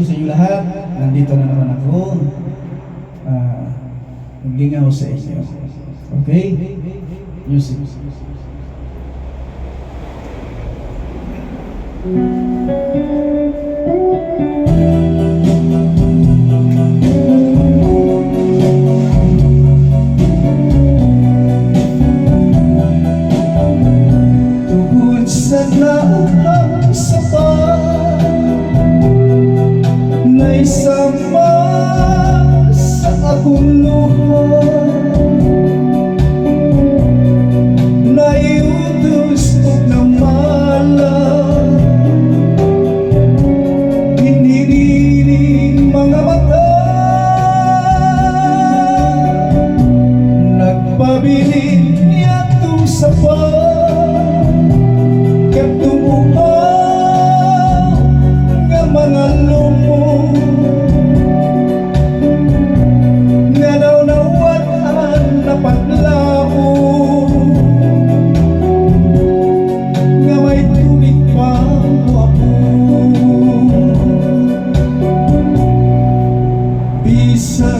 po sa inyo lahat. Nandito na naman ako. Ah, uh, maglingaw sa inyo. Okay? Music. Music. said